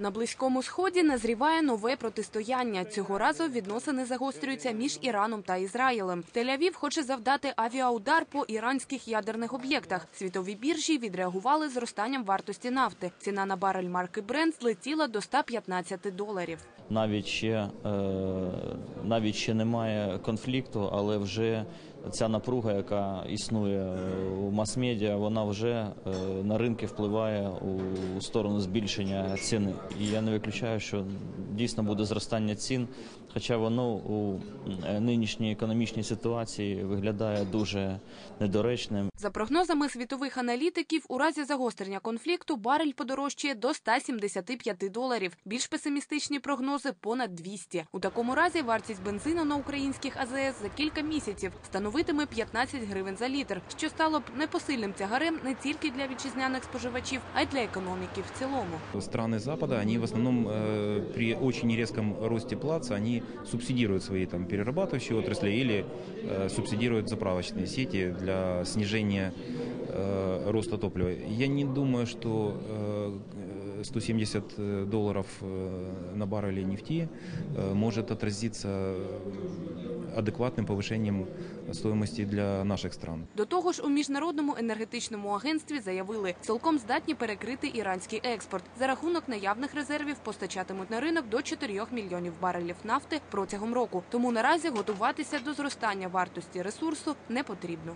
На близькому сході назріває нове протистояння. Цього разу відносини загострюються між Іраном та Ізраїлем. Тель-Авів хоче завдати авіаудар по іранських ядерних об'єктах. Світові біржі відреагували зростанням вартості нафти. Ціна на барель марки Brent злетіла до 115 доларів. Навіть ще е, навіть ще немає конфлікту, але вже ця напруга, яка існує у мас-медіа, вона вже е, на ринки впливає у сторону збільшення ціни. І я не виключаю, що дійсно буде зростання цін, хоча воно у е, нинішній економічній ситуації виглядає дуже недоречним. За прогнозами світових аналітиків, у разі загострення конфлікту барель подорожчає до 175 доларів. Більш песимістичні прогнози понад 200. У такому разі вартість бензину на українських АЗС за кілька місяців становитиме 15 гривень за літр, що стало б непосильним тягарем не тільки для вітчизняних споживачів, а й для економіки в цілому. Страны Запада, они в основном э, при очень резком росте плаца, они субсидируют свои там перерабатывающие отрасли или э, субсидируют заправочные сети для снижения э, роста топлива. Я не думаю, что э, 170 долларов э, на барреле нефти э, может отразиться адекватным повышением стоимости для наших стран. До того ж, у міжнародному енергетичному агентстві заявили, цілком здатні перекрити іранський експорт. За рахунок наявних резервів постачатимуть на ринок до 4 мільйонів барелів нафти протягом року. Тому наразі готуватися до зростання вартості ресурсу не потрібно.